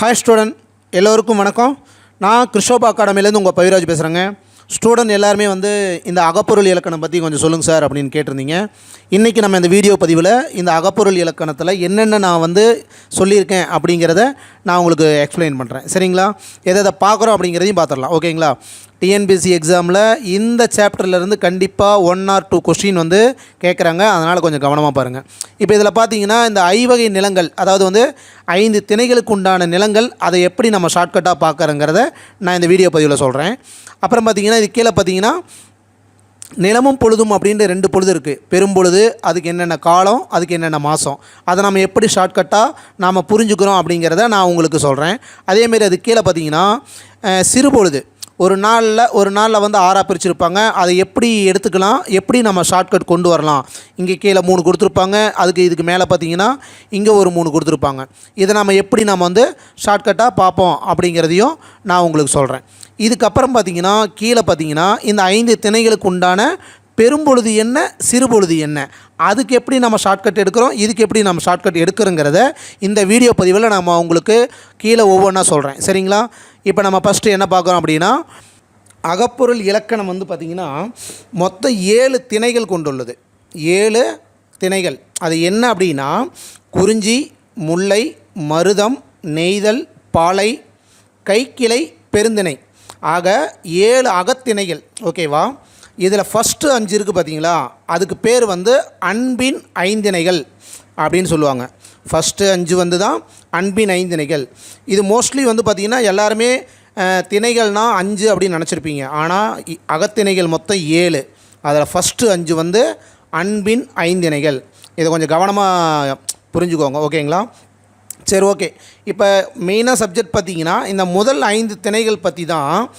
Hi student எல்லோருக்கும் வணக்கம். நான் கிருஷோபா அகாடமிலேருந்து உங்கள் பவிராஜ் பேசுகிறேங்க ஸ்டூடெண்ட் எல்லாருமே வந்து இந்த அகப்பொருள் இலக்கணம் பற்றி கொஞ்சம் சொல்லுங்கள் சார் அப்படின்னு கேட்டிருந்தீங்க. இன்றைக்கி நம்ம இந்த வீடியோ பதிவில் இந்த அகப்பொருள் இலக்கணத்தில் என்னென்ன நான் வந்து சொல்லியிருக்கேன் அப்படிங்கிறத நான் உங்களுக்கு எக்ஸ்பிளைன் பண்ணுறேன் சரிங்களா? எதை எதை பார்க்குறோம் அப்படிங்கிறதையும் பார்த்துடலாம். ஓகேங்களா? டிஎன்பிஎஸ்சி எக்ஸாமில் இந்த சாப்டர்லேருந்து கண்டிப்பாக ஒன் ஆர் டூ கொஸ்டின் வந்து கேட்குறாங்க அதனால் கொஞ்சம் கவனமாக பாருங்கள் இப்போ இதில் பார்த்தீங்கன்னா இந்த ஐவகை நிலங்கள் அதாவது வந்து ஐந்து திணைகளுக்கு உண்டான நிலங்கள் அதை எப்படி நம்ம ஷார்ட்கட்டாக பார்க்குறங்கிறத நான் இந்த வீடியோ பதிவில் சொல்கிறேன் அப்புறம் பார்த்தீங்கன்னா இது கீழே பார்த்தீங்கன்னா நிலமும் பொழுதும் அப்படின்ற ரெண்டு பொழுது இருக்குது பெரும்பொழுது அதுக்கு என்னென்ன காலம் அதுக்கு என்னென்ன மாதம் அதை நம்ம எப்படி ஷார்ட்கட்டாக நாம் புரிஞ்சுக்கிறோம் அப்படிங்கிறத நான் உங்களுக்கு சொல்கிறேன் அதேமாரி அது கீழே பார்த்தீங்கன்னா சிறு பொழுது. ஒரு நாளில் ஒரு நாளில் வந்து ஆறாக பிரிச்சுருப்பாங்க. அதை எப்படி எடுத்துக்கலாம்? எப்படி நம்ம ஷார்ட்கட் கொண்டு வரலாம்? இங்கே கீழே மூணு கொடுத்துருப்பாங்க. அதுக்கு இதுக்கு மேலே பார்த்தீங்கன்னா இங்கே ஒரு மூணு கொடுத்துருப்பாங்க. இதை நம்ம எப்படி நம்ம வந்து ஷார்ட்கட்டாக பார்ப்போம் அப்படிங்கிறதையும் நான் உங்களுக்கு சொல்கிறேன் இதுக்கப்புறம் பார்த்தீங்கன்னா கீழே பார்த்தீங்கன்னா இந்த ஐந்து திணைகளுக்கு உண்டான பெரும்பொழுது என்ன சிறுபொழுது என்ன? அதுக்கு எப்படி நம்ம ஷார்ட்கட் எடுக்கிறோம் இதுக்கு எப்படி நம்ம ஷார்ட்கட் எடுக்கிறோங்கிறத இந்த வீடியோ பதிவில் நம்ம உங்களுக்கு கீழே ஒவ்வொன்றா சொல்கிறேன் சரிங்களா? இப்போ நம்ம ஃபஸ்ட்டு என்ன பார்க்குறோம் அப்படின்னா அகப்பொருள் இலக்கணம் வந்து பார்த்திங்கன்னா மொத்தம் ஏழு திணைகள் கொண்டுள்ளது. ஏழு திணைகள். அது என்ன அப்படின்னா குறிஞ்சி முல்லை மருதம் நெய்தல் பாலை கைக்கிளை பெருந்திணை. ஆக ஏழு அகத்திணைகள். ஓகேவா இதில் ஃபஸ்ட்டு அஞ்சு இருக்குது பார்த்தீங்களா? அதுக்கு பேர் வந்து அன்பின் ஐந்திணைகள் அப்படின்னு சொல்லுவாங்க. ஃபஸ்ட்டு அஞ்சு வந்து தான் அன்பின் ஐந்திணைகள். இது மோஸ்ட்லி வந்து பார்த்திங்கன்னா எல்லாருமே திணைகள்னால் அஞ்சு அப்படின்னு நினச்சிருப்பீங்க. ஆனால் இ- அகத்திணைகள் மொத்தம் ஏழு. அதில் ஃபஸ்ட்டு அஞ்சு வந்து அன்பின் ஐந்திணைகள். இதை கொஞ்சம் கவனமாக புரிஞ்சுக்கோங்க ஓகேங்களா? சரி ஓகே. இப்போ மெயினாக சப்ஜெக்ட் பார்த்தீங்கன்னா இந்த முதல் ஐந்து திணைகள் பற்றி தான்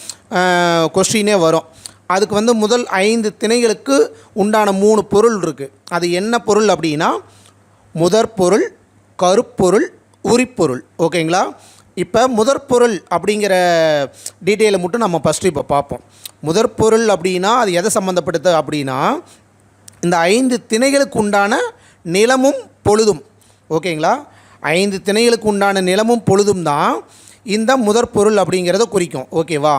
கொஸ்டினே வரும். அதுக்கு வந்து முதல் ஐந்து திணைகளுக்கு உண்டான மூணு பொருள் இருக்குது அது என்ன பொருள் அப்படின்னா முதற் பொருள் கருப்பொருள் உரிப்பொருள் ஓகேங்களா இப்போ முதற் பொருள் அப்படிங்கிற டீட்டெயிலை மட்டும் நம்ம ஃபஸ்ட்டு இப்போ பார்ப்போம். முதற் பொருள் அப்படின்னா அது எதை சம்மந்தப்படுது அப்படின்னா இந்த ஐந்து திணைகளுக்கு உண்டான நிலமும் பொழுதும். ஓகேங்களா ஐந்து திணைகளுக்கு உண்டான நிலமும் பொழுதும் தான் இந்த முதற் பொருள் அப்படிங்கிறத குறிக்கும். ஓகேவா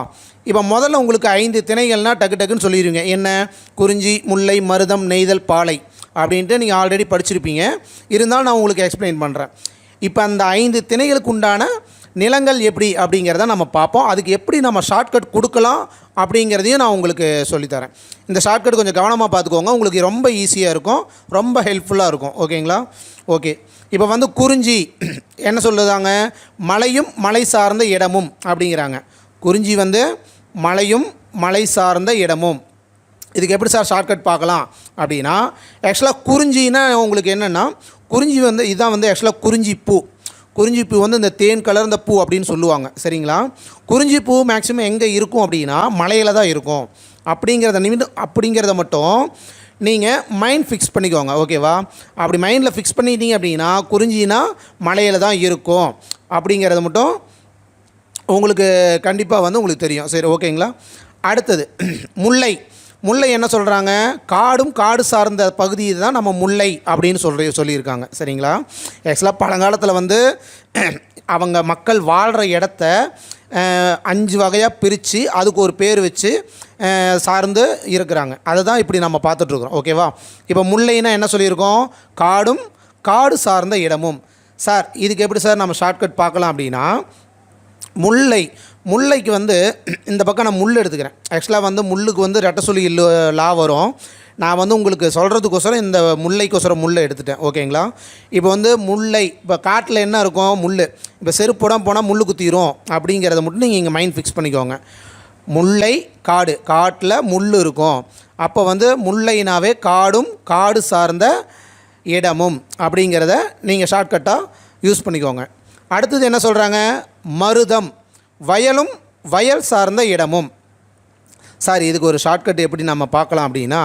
இப்போ முதல்ல உங்களுக்கு ஐந்து திணைகள்னால் டக்கு டக்குன்னு சொல்லிடுவீங்க என்ன? குறிஞ்சி முல்லை மருதம் நெய்தல் பாலை அப்படின்ட்டு நீங்கள் ஆல்ரெடி படிச்சிருப்பீங்க. இருந்தாலும் நான் உங்களுக்கு எக்ஸ்பிளைன் பண்ணுறேன் இப்போ அந்த ஐந்து திணைகளுக்கு உண்டான நிலங்கள் எப்படி அப்படிங்கிறத நம்ம பார்ப்போம். அதுக்கு எப்படி நம்ம ஷார்ட்கட் கொடுக்கலாம் அப்படிங்கிறதையும் நான் உங்களுக்கு சொல்லித்தரேன். இந்த ஷார்ட்கட் கொஞ்சம் கவனமாக பார்த்துக்கோங்க. உங்களுக்கு ரொம்ப ஈஸியாக இருக்கும். ரொம்ப ஹெல்ப்ஃபுல்லாக இருக்கும். ஓகேங்களா ஓகே இப்போ வந்து குறிஞ்சி என்ன சொல்லுதாங்க? மலையும் மலை சார்ந்த இடமும் அப்படிங்கிறாங்க. குறிஞ்சி வந்து மலையும் மலை சார்ந்த இடமும். இதுக்கு எப்படி சார் ஷார்ட்கட் பார்க்கலாம்? அப்படின்னா ஆக்சுவலாக குறிஞ்சின்னா உங்களுக்கு என்னென்னா குறிஞ்சி வந்து இதுதான் வந்து ஆக்சுவலாக குறிஞ்சி பூ. குறிஞ்சி பூ வந்து இந்த தேன் கலர்ந்த பூ அப்படின்னு சொல்லுவாங்க. சரிங்களா? குறிஞ்சி பூ மேக்ஸிமம் எங்கே இருக்கும் அப்படின்னா மலையில் தான் இருக்கும். அப்படிங்கிறத நிமிடம் அப்படிங்கிறத மட்டும் நீங்கள் மைண்ட் ஃபிக்ஸ் பண்ணிக்கோங்க ஓகேவா அப்படி மைண்டில் ஃபிக்ஸ் பண்ணிட்டீங்க அப்படின்னா குறிஞ்சினா மலையில் தான் இருக்கும். அப்படிங்கிறத மட்டும் உங்களுக்கு கண்டிப்பாக வந்து உங்களுக்கு தெரியும். சரி ஓகேங்களா அடுத்தது முல்லை. முல்லை என்ன சொல்கிறாங்க காடும் காடு சார்ந்த பகுதி தான் நம்ம முல்லை அப்படின்னு சொல்கிற சொல்லியிருக்காங்க. சரிங்களா? ஆக்சுவலாக பழங்காலத்தில் வந்து அவங்க மக்கள் வாழ்கிற இடத்த அஞ்சு வகையாக பிரித்து அதுக்கு ஒரு பேர் வச்சு சார்ந்து இருக்கிறாங்க. அதை தான் இப்படி நம்ம பார்த்துட்ருக்குறோம். ஓகேவா இப்போ முல்லைன்னா என்ன சொல்லியிருக்கோம்? காடும் காடு சார்ந்த இடமும். சார் இதுக்கு எப்படி சார் நம்ம ஷார்ட்கட் பார்க்கலாம் அப்படின்னா முல்லை முல்லைக்கு வந்து இந்த பக்கம் நான் முள் எடுத்துக்கிறேன். ஆக்சுவலாக வந்து முள்ளுக்கு வந்து ரெட்டை சொல்லி லா வரும். நான் வந்து உங்களுக்கு சொல்கிறதுக்கோசரம் இந்த முல்லைக்கோசரம் முல்லை எடுத்துட்டேன். ஓகேங்களா இப்போ வந்து முல்லை இப்போ காட்டில் என்ன இருக்கும்? முள் இப்போ செருப்புடம் போனால் முள் குத்திரும். அப்படிங்கிறத மட்டும் நீங்கள் இங்கே மைண்ட் ஃபிக்ஸ் பண்ணிக்கோங்க. முல்லை காடு. காட்டில் முள் இருக்கும். அப்போ வந்து முல்லைனாவே காடும் காடு சார்ந்த இடமும். அப்படிங்கிறத நீங்கள் ஷார்ட்கட்டாக யூஸ் பண்ணிக்கோங்க. அடுத்தது என்ன சொல்கிறாங்க மருதம். வயலும் வயல் சார்ந்த இடமும். சார் இதுக்கு ஒரு ஷார்ட்கட் எப்படி நம்ம பார்க்கலாம் அப்படின்னா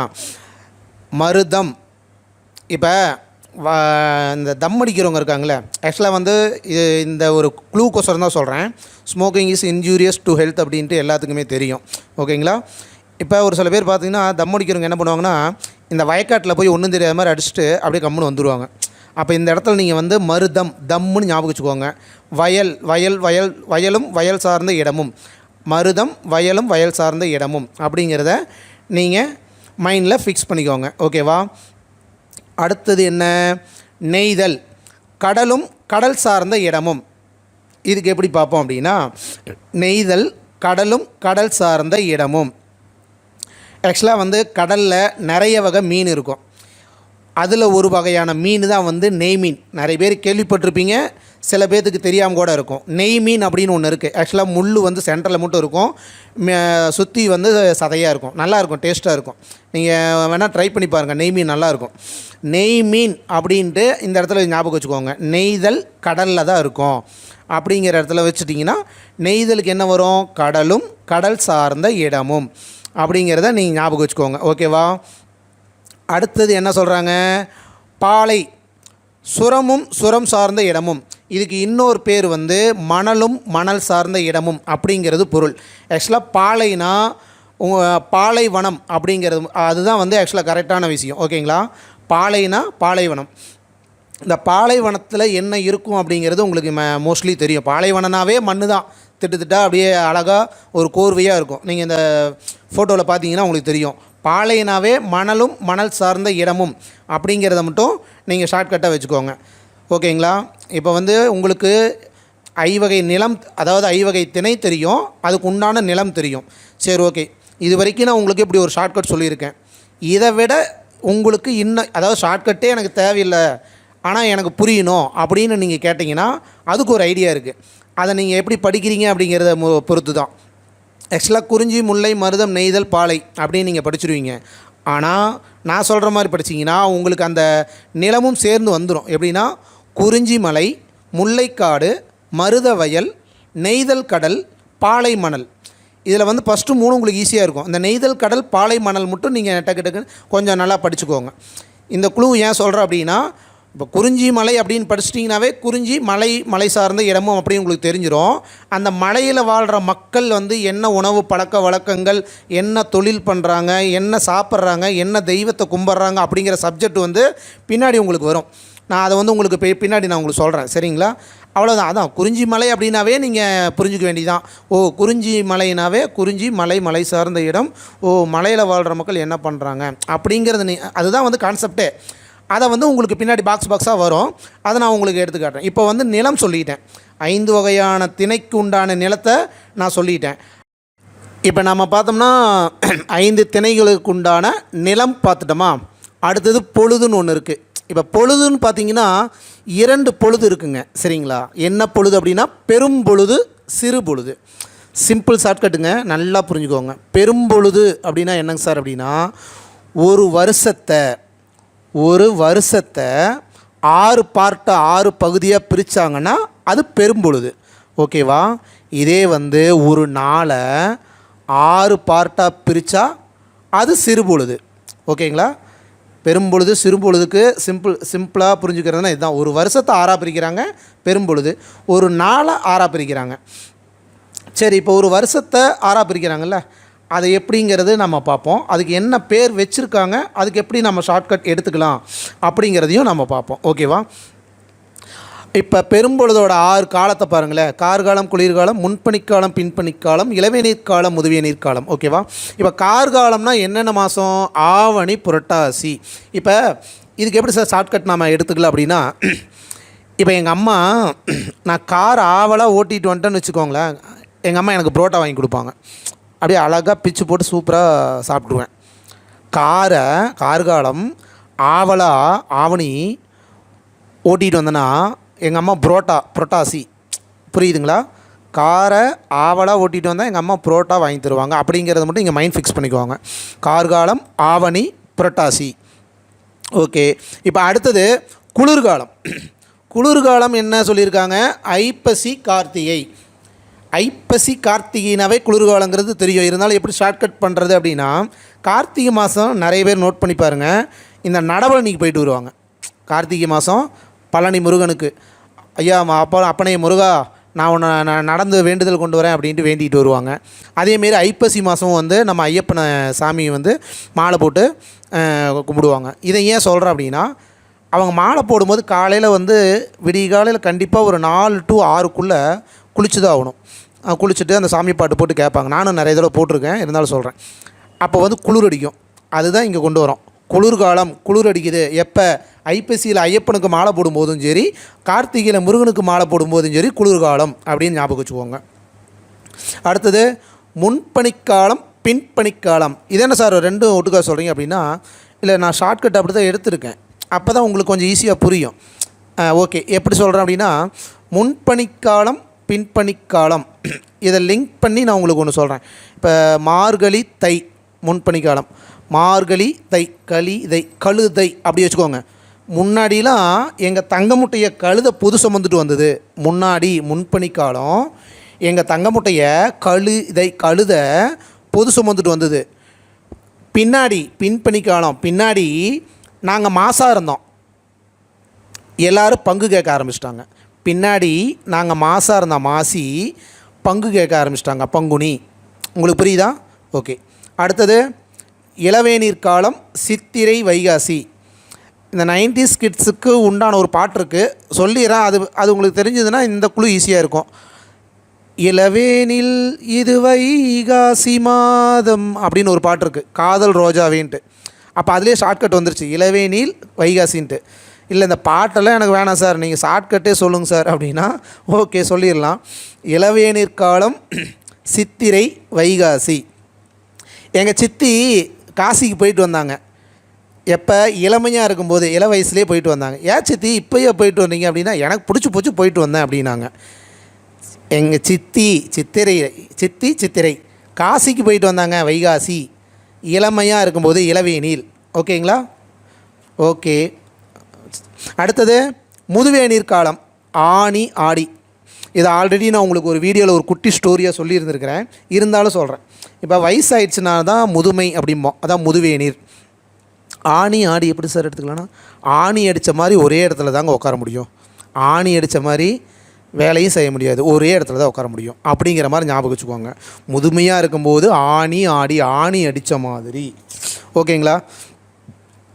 மருதம். இப்போ இந்த தம் அடிக்கிறவங்க இருக்காங்களே ஆக்சுவலாக வந்து இது இந்த ஒரு க்ளூக்கோசரம் தான் சொல்கிறேன் smoking is injurious to health அப்படின்ட்டு எல்லாத்துக்குமே தெரியும். ஓகேங்களா? இப்போ ஒரு சில பேர் பார்த்தீங்கன்னா தம் அடிக்கிறவங்க என்ன பண்ணுவாங்கன்னா இந்த வயக்காட்டில் போய் ஒன்றும் தெரியாத மாதிரி அடிச்சுட்டு அப்படியே கம்முன்னு வந்துடுவாங்க அப்போ இந்த இடத்துல நீங்கள் வந்து மருதம் தம்முன்னு ஞாபகம் வச்சுக்கோங்க. வயல் வயல் வயல் வயலும் வயல் சார்ந்த இடமும். மருதம் வயலும் வயல் சார்ந்த இடமும். அப்படிங்கிறத நீங்கள் மைண்டில் ஃபிக்ஸ் பண்ணிக்கோங்க. ஓகேவா அடுத்தது என்ன? நெய்தல். கடலும் கடல் சார்ந்த இடமும். இதுக்கு எப்படி பார்ப்போம் அப்படின்னா நெய்தல் கடலும் கடல் சார்ந்த இடமும். ஆக்சுவலாக வந்து கடலில் நிறைய வகை மீன் இருக்கும். அதில் ஒரு வகையான மீன் தான் வந்து நெய் மீன் நிறைய பேர் கேள்விப்பட்டிருப்பீங்க. சில பேர்த்துக்கு தெரியாமல் கூட இருக்கும். நெய் மீன் அப்படின்னு ஒன்று இருக்குது ஆக்சுவலாக முள் வந்து சென்டரில் மட்டும் இருக்கும். சுற்றி வந்து சதையாக இருக்கும். நல்லாயிருக்கும் டேஸ்ட்டாக இருக்கும். நீங்கள் வேணால் ட்ரை பண்ணி பாருங்கள் நெய் மீன் நல்லாயிருக்கும் நெய் மீன் அப்படின்ட்டு இந்த இடத்துல ஞாபகம் வச்சுக்கோங்க. நெய்தல் கடலில் தான் இருக்கும். அப்படிங்கிற இடத்துல வச்சுட்டிங்கன்னா நெய்தலுக்கு என்ன வரும்? கடலும் கடல் சார்ந்த இடமும். அப்படிங்கிறத நீங்கள் ஞாபகம் வச்சுக்கோங்க. ஓகேவா அடுத்தது என்ன சொல்கிறாங்க பாலை சுரமும் சுரம் சார்ந்த இடமும். இதுக்கு இன்னொரு பேர் வந்து மணலும் மணல் சார்ந்த இடமும் அப்படிங்கிறது பொருள். ஆக்சுவலாக பாலைனா உங்கள் பாலைவனம் அப்படிங்கிறது அதுதான் வந்து ஆக்சுவலாக கரெக்டான விஷயம். ஓகேங்களா பாலைனா பாலைவனம். இந்த பாலைவனத்தில் என்ன இருக்கும் அப்படிங்கிறது உங்களுக்கு மோஸ்ட்லி தெரியும். பாலைவனனாவே மண்ணு தான் திட்டு திட்டா அப்படியே அழகாக ஒரு கோர்வையாக இருக்கும். நீங்கள் இந்த ஃபோட்டோவில் பார்த்தீங்கன்னா உங்களுக்கு தெரியும். பாலைனாவே மணலும் மணல் சார்ந்த இடமும் அப்படிங்கிறத மட்டும் நீங்கள் ஷார்ட்கட்டாக வச்சுக்கோங்க. ஓகேங்களா? இப்போ வந்து உங்களுக்கு ஐவகை நிலம் அதாவது ஐவகை திணை தெரியும் அதுக்கு உண்டான நிலம் தெரியும். சரி ஓகே. இது வரைக்கும் நான் உங்களுக்கு இப்படி ஒரு ஷார்ட்கட் சொல்லியிருக்கேன். இதை விட உங்களுக்கு இன்னும் அதாவது ஷார்ட்கட்டே எனக்கு தேவையில்லை ஆனால் எனக்கு புரியணும் அப்படின்னு நீங்கள் கேட்டிங்கன்னா அதுக்கு ஒரு ஐடியா இருக்குது அதை நீங்கள் எப்படி படிக்கிறீங்க அப்படிங்கிறத மு- பொறுத்து தான் ஆக்சுவலாக குறிஞ்சி முல்லை மருதம் நெய்தல் பாலை அப்படின்னு நீங்கள் படிச்சிருவீங்க. ஆனால் நான் சொல்கிற மாதிரி படிச்சிங்கன்னா உங்களுக்கு அந்த நிலமும் சேர்ந்து வந்துடும் எப்படின்னா குறிஞ்சி மலை முல்லைக்காடு மருத வயல் நெய்தல் கடல் பாலை மணல். இதில் வந்து ஃபஸ்ட்டு மூணு உங்களுக்கு ஈஸியாக இருக்கும். அந்த நெய்தல் கடல் பாலை மணல் மட்டும் நீங்கள் டக்கு டக்குன்னு கொஞ்சம் நல்லா படிச்சுக்கோங்க. இந்த குழு ஏன் சொல்கிறேன் அப்படின்னா இப்போ குறிஞ்சி மலை அப்படின்னு படிச்சிட்டிங்கனாவே குறிஞ்சி மலை மலை சார்ந்த இடமும் அப்படின்னு உங்களுக்கு தெரிஞ்சிடும் அந்த மலையில் வாழ்கிற மக்கள் வந்து என்ன உணவு பழக்க வழக்கங்கள் என்ன தொழில் பண்ணுறாங்க என்ன சாப்பிட்றாங்க என்ன தெய்வத்தை கும்பிட்றாங்க அப்படிங்கிற சப்ஜெக்ட் வந்து பின்னாடி உங்களுக்கு வரும். நான் அதை வந்து உங்களுக்கு பின்னாடி நான் உங்களுக்கு சொல்கிறேன் சரிங்களா? அவ்வளோதான் அதான் குறிஞ்சி மலை அப்படின்னாவே நீங்கள் புரிஞ்சுக்க வேண்டியதான் ஓ குறிஞ்சி மலைனாவே குறிஞ்சி மலை மலை சார்ந்த இடம். ஓ மலையில் வாழ்கிற மக்கள் என்ன பண்ணுறாங்க அப்படிங்கிறது நீ அதுதான் வந்து கான்செப்டே அதை வந்து உங்களுக்கு பின்னாடி பாக்ஸ் பாக்ஸாக வரும். அதை நான் உங்களுக்கு எடுத்துக்காட்டேன் இப்போ வந்து நிலம் சொல்லிட்டேன். ஐந்து வகையான திணைக்கு உண்டான நிலத்தை நான் சொல்லிட்டேன். இப்போ நம்ம பார்த்தோம்னா ஐந்து திணைகளுக்கு உண்டான நிலம் பார்த்துட்டோமா? அடுத்தது பொழுதுன்னு ஒன்று இருக்குது இப்போ பொழுதுன்னு பார்த்தீங்கன்னா இரண்டு பொழுது இருக்குங்க. சரிங்களா? என்ன பொழுது அப்படின்னா பெரும் பொழுது சிறு பொழுது. சிம்பிள் ஷார்ட்கட்டுங்க நல்லா புரிஞ்சுக்கோங்க. பெரும்பொழுது அப்படின்னா என்னங்க சார் அப்படின்னா ஒரு வருஷத்தை ஒரு வருஷத்தை ஆறு பார்ட்டாக ஆறு பகுதியாக பிரித்தாங்கன்னா அது பெரும்பொழுது. ஓகேவா? இதே வந்து ஒரு நாளை ஆறு பார்ட்டாக பிரித்தா அது சிறுபொழுது. ஓகேங்களா? பெரும்பொழுது சிறுபொழுதுக்கு சிம்பிள் சிம்பிளாக புரிஞ்சுக்கிறதுனா இதுதான். ஒரு வருஷத்தை ஆறாக பிரிக்கிறாங்க பெரும்பொழுது. ஒரு நாளை ஆறாக பிரிக்கிறாங்க. சரி இப்போ ஒரு வருஷத்தை ஆறாக பிரிக்கிறாங்கல்ல? அதை எப்படிங்கிறது நம்ம பார்ப்போம். அதுக்கு என்ன பேர் வச்சுருக்காங்க அதுக்கு எப்படி நம்ம ஷார்ட்கட் எடுத்துக்கலாம் அப்படிங்கிறதையும் நம்ம பார்ப்போம். ஓகேவா இப்போ பெரும்பொழுதோட ஆறு காலத்தை பாருங்களேன். கார்காலம் குளிர்காலம் முன்பணிக்காலம் பின்பணிக்காலம் இளவே நீர்க்காலம் முதுவிய நீர்க்காலம் ஓகேவா இப்போ கார்காலம்னா என்னென்ன மாதம் ஆவணி புரட்டாசி. இப்போ இதுக்கு எப்படி சார் ஷார்ட்கட் நாம் எடுத்துக்கலாம் அப்படின்னா இப்போ எங்கள் அம்மா நான் கார் ஆவலாக ஓட்டிகிட்டு வந்துட்டேன்னு வச்சுக்கோங்களேன். எங்கள் அம்மா எனக்கு புரோட்டா வாங்கி கொடுப்பாங்க. அப்படியே அழகாக பிச்சு போட்டு சூப்பராக சாப்பிடுவேன் காரை கார்காலம் ஆவலாக ஆவணி ஓட்டிகிட்டு வந்தேன்னா எங்கள் அம்மா புரோட்டா புரோட்டாசி. புரியுதுங்களா? காரை ஆவலாக ஓட்டிகிட்டு வந்தால் எங்கள் அம்மா புரோட்டா வாங்கி தருவாங்க. அப்படிங்கிறத மட்டும் இங்கே மைண்ட் ஃபிக்ஸ் பண்ணிக்குவாங்க. கார்காலம் ஆவணி புரட்டாசி. ஓகே. இப்போ அடுத்தது குளிர்காலம். குளிர்காலம் என்ன சொல்லியிருக்காங்க? ஐப்பசி கார்த்திகை. ஐப்பசி கார்த்திகைனாவே குளிர்காலங்கிறது தெரியும். இருந்தாலும் எப்படி ஷார்ட்கட் பண்ணுறது அப்படின்னா கார்த்திகை மாதம் நிறைய பேர் நோட் பண்ணி பாருங்கள் இந்த நடவழனிக்கு போயிட்டு வருவாங்க. கார்த்திகை மாதம் பழனி முருகனுக்கு. ஐயா அப்போ அப்பா அப்பனே முருகா நான் உன்னை நான் நடந்து வேண்டுதல் கொண்டு வரேன் அப்படின்ட்டு வேண்டிகிட்டு வருவாங்க. அதேமாரி ஐப்பசி மாதம் வந்து நம்ம ஐயப்பனை சாமியை வந்து மாலை போட்டு கும்பிடுவாங்க. இதை ஏன் சொல்கிறேன் அப்படின்னா அவங்க மாலை போடும்போது காலையில் வந்து விடிய காலையில் கண்டிப்பாக ஒரு நாலு டு ஆறுக்குள்ளே குளிச்சு தான் ஆகணும். குளிச்சுட்டு அந்த சாமி பாட்டு போட்டு கேட்பாங்க. நானும் நிறைய தடவை போட்டிருக்கேன். இருந்தாலும் சொல்கிறேன் அப்போ வந்து குளிர் அடிக்கும். அதுதான் இங்கே கொண்டு வரோம். குளிர்காலம் குளிர் அடிக்குது. எப்போ? ஐப்பசியில் ஐயப்பனுக்கு மாலை போடும்போதும் சரி கார்த்திகையில் முருகனுக்கு மாலை போடும்போதும் சரி குளிர்காலம் அப்படின்னு ஞாபகம் வச்சுக்கோங்க. அடுத்தது முன்பனிக்காலம் பின்பனிக்காலம். இது என்ன சார் ரெண்டும் ஒட்டுக்கா சொல்கிறீங்க அப்படின்னா இல்லை நான் ஷார்ட்கட் அப்படி தான் எடுத்திருக்கேன். அப்போ தான் உங்களுக்கு கொஞ்சம் ஈஸியாக புரியும். ஓகே எப்படி சொல்கிறேன் அப்படின்னா முன்பனிக்காலம் பின்பணிக்காலம் இதை லிங்க் பண்ணி நான் உங்களுக்கு ஒன்று சொல்கிறேன் இப்போ மார்கழி தை முன்பணிக்காலம் மார்கழி தை களி தை கழுதை அப்படி வச்சுக்கோங்க. முன்னாடிலாம் எங்கள் தங்கமுட்டையை கழுதை புது சுமந்துட்டு வந்தது. முன்னாடி முன்பணிக்காலம் எங்கள் தங்க முட்டையை கழுதை கழுத சுமந்துட்டு வந்தது. பின்னாடி பின்பணிக்காலம் காலம் பின்னாடி நாங்கள் மாசாக இருந்தோம். எல்லோரும் பங்கு கேட்க ஆரம்பிச்சிட்டாங்க. பின்னாடி நாங்கள் மாசாக இருந்த மாசி பங்கு கேட்க ஆரம்பிச்சிட்டாங்க. பங்குனி. உங்களுக்கு புரியுதா? ஓகே. அடுத்தது இளவேநீர் காலம் சித்திரை வைகாசி. இந்த நைன்டிஸ் கிட்ஸுக்கு உண்டான ஒரு பாட்டு இருக்குது சொல்லிடுறேன். அது அது உங்களுக்கு தெரிஞ்சதுன்னா இந்த குழு ஈஸியாக இருக்கும். இளவேனில் இது வைகாசி மாதம் அப்படின்னு ஒரு பாட்டு இருக்குது காதல் ரோஜாவேன்ட்டு. அப்போ அதுலேயே ஷார்ட்கட் வந்துருச்சு. இளவேனில் வைகாசின்ட்டு. இல்லை இந்த பாட்டெல்லாம் எனக்கு வேணாம் சார். நீங்கள் ஷார்ட்கட்டே சொல்லுங்கள் சார் அப்படின்னா ஓகே சொல்லிடலாம். இளவேநீர் காலம் சித்திரை வைகாசி. எங்கள் சித்தி காசிக்கு போயிட்டு வந்தாங்க. எப்போ? இளமையாக இருக்கும்போது இள வயசுலேயே போயிட்டு வந்தாங்க. ஏன் சித்தி இப்போயே போயிட்டு வந்தீங்க? அப்படின்னா எனக்கு பிடிச்சி பிடிச்சி போயிட்டு வந்தேன் அப்படின்னாங்க. எங்கள் சித்தி சித்திரை சித்தி சித்திரை. காசிக்கு போயிட்டு வந்தாங்க வைகாசி. இளமையாக இருக்கும்போது இளவேனில். ஓகேங்களா ஓகே அடுத்தது முதுவேநீர் காலம் ஆணி ஆடி. இது ஆல்ரெடி நான் உங்களுக்கு ஒரு வீடியோவில் ஒரு குட்டி ஸ்டோரியாக சொல்லியிருந்திருக்கிறேன். இருந்தாலும் சொல்கிறேன் இப்போ வயசாயிடுச்சுனா தான் முதுமை அப்படிம்போம் அதான் முதுவேநீர் ஆணி ஆடி எப்படி சார் எடுத்துக்கலாம்னா ஆணி அடித்த மாதிரி ஒரே இடத்துல தாங்க உட்கார முடியும். ஆணி அடித்த மாதிரி வேலையும் செய்ய முடியாது. ஒரே இடத்துல தான் உட்கார முடியும். அப்படிங்கிற மாதிரி ஞாபகம் வச்சுக்கோங்க. முதுமையாக இருக்கும்போது ஆணி ஆடி ஆணி அடித்த மாதிரி. ஓகேங்களா?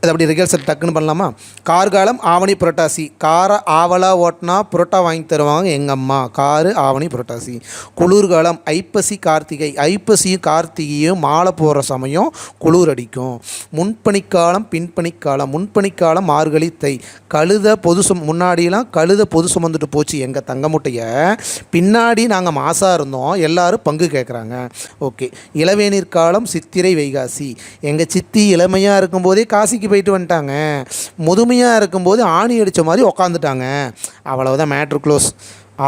அது அப்படி ரிகர்சல் டக்குன்னு பண்ணலாமா? கார்காலம் ஆவணி புரட்டாசி. காரை ஆவலாக ஓட்டினா புரோட்டா வாங்கி தருவாங்க எங்கள் அம்மா. காரு ஆவணி புரட்டாசி. குளிர்காலம் ஐப்பசி கார்த்திகை. ஐப்பசியும் கார்த்திகையும் மாலை போடுற சமயம் குளிர் அடிக்கும். முன்பனிக்காலம் பின்பனிக்காலம். முன்பனிக்காலம் மார்கழி தை. கழுத பொது சும் முன்னாடிலாம் கழுத பொது சுமந்துட்டு போச்சு எங்கள் தங்கமுட்டையை. பின்னாடி நாங்கள் மாசாக இருந்தோம். எல்லோரும் பங்கு கேட்குறாங்க ஓகே. இளவேநீர் காலம் சித்திரை வைகாசி. எங்கள் சித்தி இளமையாக இருக்கும்போதே காசிக்கு போயிட்டு வந்துட்டாங்க. முதுமையாக இருக்கும்போது ஆணி அடித்த மாதிரி உக்காந்துட்டாங்க. அவ்வளவுதான் மேட்ரு க்ளோஸ்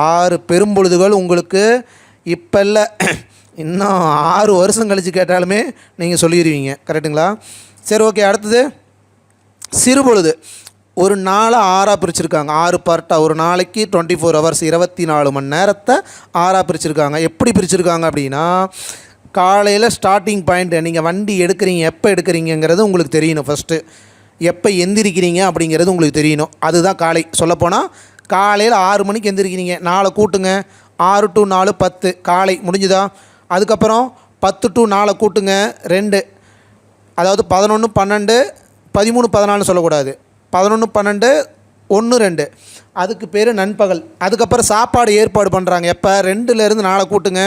ஆறு பெரும்பொழுதுகள் உங்களுக்கு இப்போ இல்லை. இன்னும் ஆறு வருஷம் கழித்து கேட்டாலுமே நீங்கள் சொல்லிடுவீங்க கரெக்டுங்களா சரி ஓகே அடுத்தது. சிறுபொழுது ஒரு நாளை ஆறாக பிரிச்சுருக்காங்க. ஆறு பார்ட்டாக ஒரு நாளைக்கு டுவெண்ட்டி ஃபோர் ஹவர்ஸ் இருபத்தி நாலு மணி நேரத்தை ஆறாக பிரிச்சுருக்காங்க. எப்படி பிரிச்சுருக்காங்க அப்படின்னா காலையில் ஸ்டார்டிங் பாயிண்ட்டு நீங்கள் வண்டி எடுக்கிறீங்க எப்போ எடுக்கிறீங்கங்கிறது உங்களுக்கு தெரியணும் ஃபஸ்ட்டு எப்போ எந்திரிக்கிறீங்க அப்படிங்கிறது உங்களுக்கு தெரியணும். அதுதான் காலை. சொல்லப்போனால் காலையில் ஆறு மணிக்கு எந்திரிக்கிறீங்க. நாளை கூட்டுங்க. ஆறு டு நாலு பத்து. காலை முடிஞ்சுதா? அதுக்கப்புறம் பத்து டு நாளை கூட்டுங்க. ரெண்டு. அதாவது பதினொன்று பன்னெண்டு பதிமூணு பதினாலு சொல்லக்கூடாது. பதினொன்று பன்னெண்டு ஒன்று ரெண்டு. அதுக்கு பேர் நண்பகல். அதுக்கப்புறம் சாப்பாடு ஏற்பாடு பண்ணுறாங்க எப்போ? ரெண்டுலேருந்து நாளை கூட்டுங்க.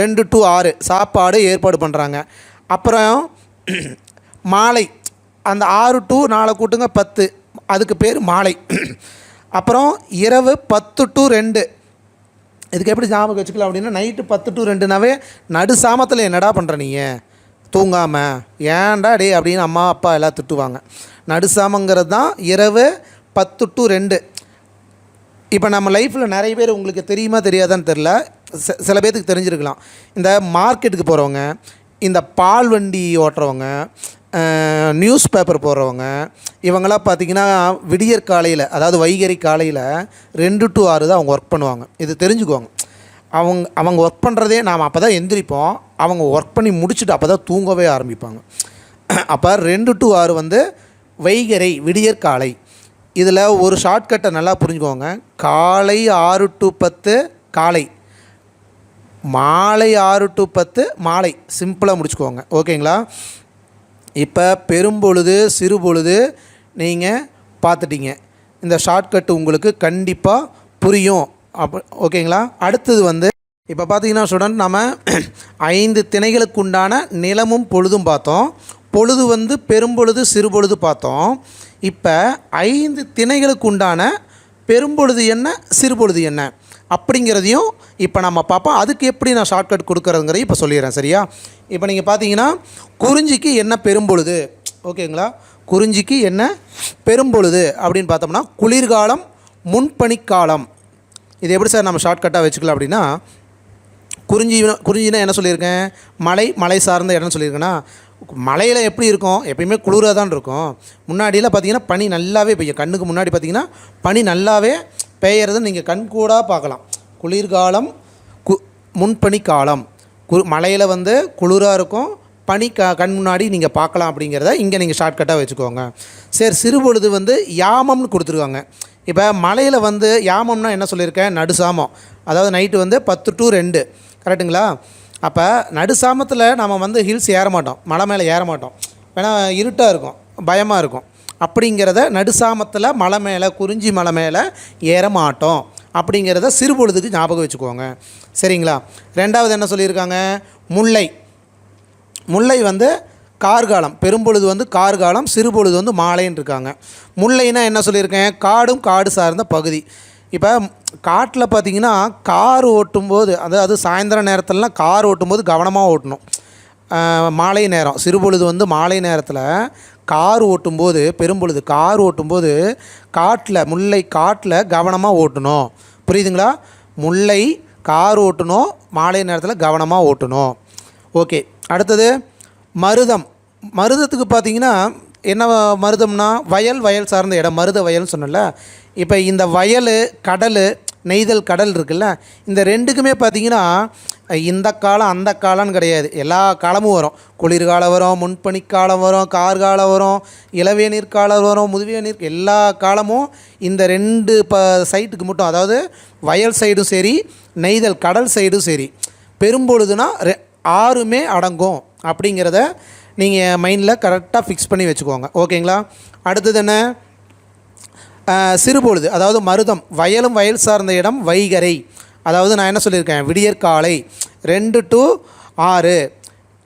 ரெண்டு டு ஆறு சாப்பாடு ஏற்பாடு பண்ணுறாங்க அப்புறம் மாலை அந்த ஆறு டு நாலு கூட்டுங்க பத்து. அதுக்கு பேர் மாலை. அப்புறம் இரவு பத்து டு ரெண்டு. இதுக்கு எப்படி ஞாபகம் வச்சுக்கலாம் அப்படின்னா நைட்டு பத்து டு ரெண்டுனாவே நடு சாமத்தில் என்னடா பண்ணுற நீ? தூங்காமல் ஏன்டா டே அப்படின்னு அம்மா அப்பா எல்லாம் திட்டுவாங்க. நடுசாமங்கிறது தான் இரவு பத்து டு ரெண்டு. இப்போ நம்ம லைஃப்பில் நிறைய பேர் உங்களுக்கு தெரியுமா தெரியாதான்னு தெரில சில பேர்த்துக்கு தெரிஞ்சிருக்கலாம். இந்த மார்க்கெட்டுக்கு போகிறவங்க இந்த பால் வண்டி ஓட்டுறவங்க நியூஸ் பேப்பர் போடுறவங்க இவங்களாம் பார்த்தீங்கன்னா விடியற் காலையில் அதாவது வைகரி காலையில் ரெண்டு டு ஆறு தான் அவங்க ஒர்க் பண்ணுவாங்க. இது தெரிஞ்சுக்குவாங்க அவங்க அவங்க ஒர்க் பண்ணுறதே நாம் அப்போ தான் எந்திரிப்போம். அவங்க ஒர்க் பண்ணி முடிச்சுட்டு அப்போ தான் தூங்கவே ஆரம்பிப்பாங்க. அப்போ ரெண்டு டு ஆறு வந்து வைகரை விடியற் காலை. இதில் ஒரு ஷார்ட்கட்டை நல்லா புரிஞ்சுக்கோங்க. காலை ஆறு டு பத்து காலை. மாலை ஆறு டு பத்து மாலை. சிம்பிளாக முடிச்சுக்கோங்க. ஓகேங்களா இப்போ பெரும்பொழுது சிறுபொழுது நீங்கள் பார்த்துட்டீங்க. இந்த ஷார்ட்கட் உங்களுக்கு கண்டிப்பாக புரியும். அப்போ ஓகேங்களா அடுத்தது வந்து இப்போ பார்த்தீங்கன்னா ஸ்டூடெண்ட் நம்ம ஐந்து திணைகளுக்கு உண்டான நிலமும் பொழுதும் பார்த்தோம். பொழுது வந்து பெரும்பொழுது சிறுபொழுது பார்த்தோம். இப்போ ஐந்து திணைகளுக்கு உண்டான பெரும்பொழுது என்ன சிறுபொழுது என்ன? அப்படிங்கிறதையும் இப்போ நம்ம பார்ப்போம். அதுக்கு எப்படி நான் ஷார்ட்கட் கொடுக்குறதுங்கிறதையும் இப்போ சொல்லிடுறேன் சரியா? இப்போ நீங்கள் பார்த்தீங்கன்னா குறிஞ்சிக்கு என்ன பெரும்பொழுது? ஓகேங்களா? குறிஞ்சிக்கு என்ன பெரும்பொழுது அப்படின்னு பார்த்தோம்னா குளிர்காலம் முன்பனிக்காலம். இது எப்படி சார் நம்ம ஷார்ட்கட்டாக வச்சுக்கலாம் அப்படின்னா குறிஞ்சி குறிஞ்சினா என்ன சொல்லியிருக்கேன்? மலை மலை சார்ந்த இடம்னு சொல்லியிருக்கேன்னா மலையில் எப்படி இருக்கும்? எப்பயுமே குளிராக தான் இருக்கும். முன்னாடியெல்லாம் பார்த்தீங்கன்னா பனி நல்லாவே பெய்யும். கண்ணுக்கு முன்னாடி பார்த்தீங்கன்னா பனி நல்லாவே பெய்யறதை நீங்கள் கண்கூடாக பார்க்கலாம். குளிர்காலம் கு முன்பனி காலம் கு மலையில் வந்து குளிராக இருக்கும் பனி க கண் முன்னாடி நீங்கள் பார்க்கலாம் அப்படிங்கிறத இங்கே நீங்கள் ஷார்ட்கட்டாக வச்சுக்கோங்க. சரி சிறுபொழுது வந்து யாமம்னு கொடுத்துருக்காங்க. இப்போ மலையில் வந்து யாமம்னா என்ன சொல்லியிருக்கேன்? நடுசாமம். அதாவது நைட்டு வந்து பத்து டு ரெண்டு. கரெக்டுங்களா அப்போ நடுசாமத்தில் நம்ம வந்து ஹில்ஸ் ஏற மாட்டோம் மலை மேலே ஏற மாட்டோம் வேணால் இருட்டாக இருக்கும் பயமாக இருக்கும். அப்படிங்கிறத நடுசாமத்தில் மலை மேலே குறிஞ்சி மலை மேலே ஏற மாட்டோம். அப்படிங்கிறத சிறுபொழுதுக்கு ஞாபகம் வச்சுக்கோங்க. சரிங்களா? ரெண்டாவது என்ன சொல்லியிருக்காங்க? முல்லை. முல்லை வந்து கார்காலம். பெரும்பொழுது வந்து கார்காலம் சிறுபொழுது வந்து மாலைன்னு இருக்காங்க. முல்லைன்னா என்ன சொல்லியிருக்கேன்? காடும் காடு சார்ந்த பகுதி. இப்போ காட்டில் பார்த்தீங்கன்னா கார் ஓட்டும்போது அதாவது சாயந்தர நேரத்துலலாம் கார் ஓட்டும்போது கவனமாக ஓட்டணும். மாலை நேரம். சிறுபொழுது வந்து மாலை நேரத்தில் கார் ஓட்டும்போது பெரும்பொழுது கார் ஓட்டும்போது காட்டில் முல்லை காட்டில் கவனமாக ஓட்டணும். புரியுதுங்களா? முல்லை கார் ஓட்டணும் மாலை நேரத்தில் கவனமாக ஓட்டணும். ஓகே அடுத்தது மருதம். மருதத்துக்கு பார்த்தீங்கன்னா என்ன மருதம்னா வயல் வயல் சார்ந்த இடம் மருத வயல்னு சொன்னல இப்போ இந்த வயல் கடல் நெய்தல் கடல் இருக்குல்ல இந்த ரெண்டுக்குமே பார்த்தீங்கன்னா இந்த காலம் அந்த காலம்னு கிடையாது. எல்லா காலமும் வரும். குளிர்காலம் வரும் முன்பனிக்காலம் வரும் கார்காலம் வரும் இளவேநீர் காலம் வரும் முதுவேநீர் எல்லா காலமும் இந்த ரெண்டு ப சைட்டுக்கு மட்டும். அதாவது வயல் சைடும் சரி நெய்தல் கடல் சைடும் சரி. பெரும்பொழுதுனா ரெ ஆறுமே அடங்கும் அப்படிங்கிறத நீங்கள் மைண்டில் கரெக்டாக ஃபிக்ஸ் பண்ணி வச்சுக்கோங்க. ஓகேங்களா? அடுத்தது என்ன? சிறுபொழுது அதாவது மருதம் வயலும் வயல் சார்ந்த இடம் வைகரை. அதாவது நான் என்ன சொல்லியிருக்கேன்? விடியற்காலை ரெண்டு டு ஆறு.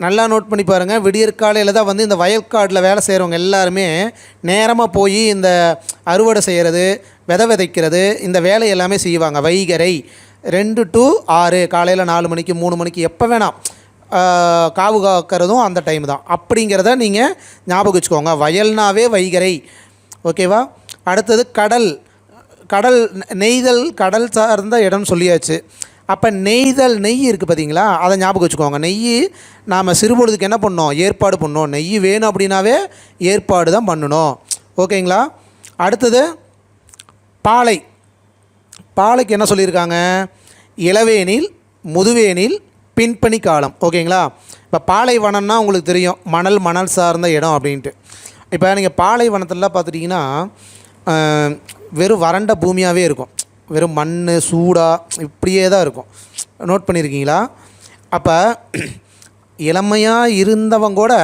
நல்லா நோட் பண்ணி பாருங்கள் விடியற்காலையில் தான் வந்து இந்த வயல்காட்டில் வேலை செய்கிறவங்க எல்லாருமே நேரமாக போய் இந்த அறுவடை செய்கிறது விதை விதைக்கிறது இந்த வேலை எல்லாமே செய்வாங்க. வைகரை. ரெண்டு டு ஆறு. காலையில் நாலு மணிக்கு மூணு மணிக்கு எப்போ வேணாம். காவு காக்கிறதும் அந்த டைம் தான். அப்படிங்கிறத நீங்கள் ஞாபகம் வச்சுக்கோங்க. வயல்னாவே வைகரை. ஓகேவா? அடுத்தது கடல் கடல் நெய்தல் கடல் சார்ந்த இடம் சொல்லியாச்சு. அப்போ நெய்தல் நெய் இருக்குது பார்த்தீங்களா அதை ஞாபகம் வச்சுக்கோங்க. நெய் நாம் சிறுபொழுதுக்கு என்ன பண்ணோம் ஏற்பாடு பண்ணோம் நெய் வேணும் அப்படின்னாவே ஏற்பாடு தான் பண்ணணும். ஓகேங்களா? அடுத்தது பாலை. பாலைக்கு என்ன சொல்லியிருக்காங்க? இளவேனில் முதுவேனில் பின்பணி காலம். ஓகேங்களா? இப்போ பாலைவனம்னா உங்களுக்கு தெரியும். மணல் மணல் சார்ந்த இடம் அப்படின்ட்டு. இப்போ நீங்கள் பாலைவனத்திலலாம் பார்த்துட்டிங்கன்னா வெறும் வறண்ட பூமியாகவே இருக்கும். வெறும் மண் சூடாக இப்படியே தான் இருக்கும். நோட் பண்ணியிருக்கீங்களா அப்போ இளமையாக இருந்தவங்க கூட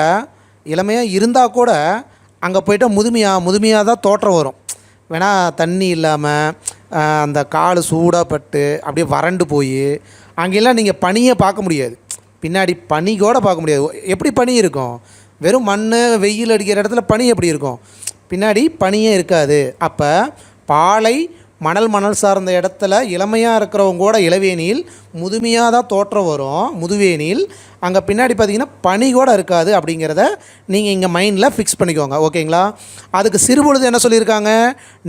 இளமையாக இருந்தால் கூட அங்கே போயிட்டால் முதுமையாக முதுமையாக தான் தோற்றம் வரும். வேணால் தண்ணி இல்லாமல் அந்த கால் சூடாக பட்டு அப்படியே வறண்டு போய் அங்கெல்லாம் நீங்கள் பனியை பார்க்க முடியாது. பின்னாடி பனி கூட பார்க்க முடியாது. எப்படி பனி இருக்கும்? வெறும் மண் வெயில் அடிக்கிற இடத்துல பனி எப்படி இருக்கும்? பின்னாடி பனியே இருக்காது. அப்போ பாலை மணல் மணல் சார்ந்த இடத்துல இளமையாக இருக்கிறவங்க கூட இளவேனில் முதுமையாக தான் தோற்றம் வரும் முதுவேனில் அங்கே பின்னாடி பார்த்தீங்கன்னா பனி கூட இருக்காது அப்படிங்கிறத நீங்கள் இங்கே மைண்டில் ஃபிக்ஸ் பண்ணிக்கோங்க. ஓகேங்களா? அதுக்கு சிறுபொழுது என்ன சொல்லியிருக்காங்க?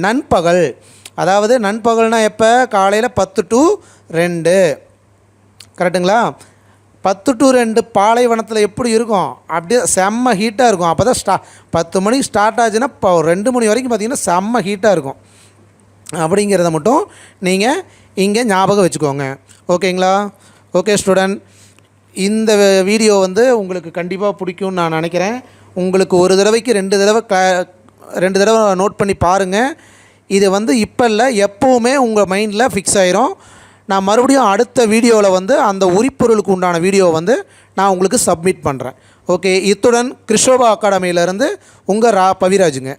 நண்பகல். அதாவது நண்பகல்னால் எப்போ? காலையில் பத்து டு ரெண்டு. கரெக்டுங்களா? பத்து டு ரெண்டு பாலைவனத்தில் எப்படி இருக்கும்? அப்படியே செம்ம ஹீட்டாக இருக்கும். அப்போ தான் ஸ்டா பத்து மணிக்கு ஸ்டார்ட் ஆச்சுன்னா இப்போ ஒரு ரெண்டு மணி வரைக்கும் பார்த்தீங்கன்னா செம்ம ஹீட்டாக இருக்கும். அப்படிங்கிறத மட்டும் நீங்கள் இங்கே ஞாபகம் வச்சுக்கோங்க. ஓகேங்களா ஓகே ஸ்டூடெண்ட் இந்த வீடியோ வந்து உங்களுக்கு கண்டிப்பாக பிடிக்கும்னு நான் நினைக்கிறேன். உங்களுக்கு ஒரு தடவைக்கு ரெண்டு தடவை க ரெண்டு தடவை நோட் பண்ணி பாருங்கள் இது வந்து இப்போ இல்லை எப்போவுமே உங்கள் மைண்டில் ஃபிக்ஸ் ஆயிரும். நான் மறுபடியும் அடுத்த வீடியோவில் வந்து அந்த உரிப்பொருளுக்கு உண்டான வீடியோவை வந்து நான் உங்களுக்கு சப்மிட் பண்ணுறேன் ஓகே இத்துடன் கிருஷோபா அகாடமியிலேருந்து உங்கள் ரா பவிராஜுங்க.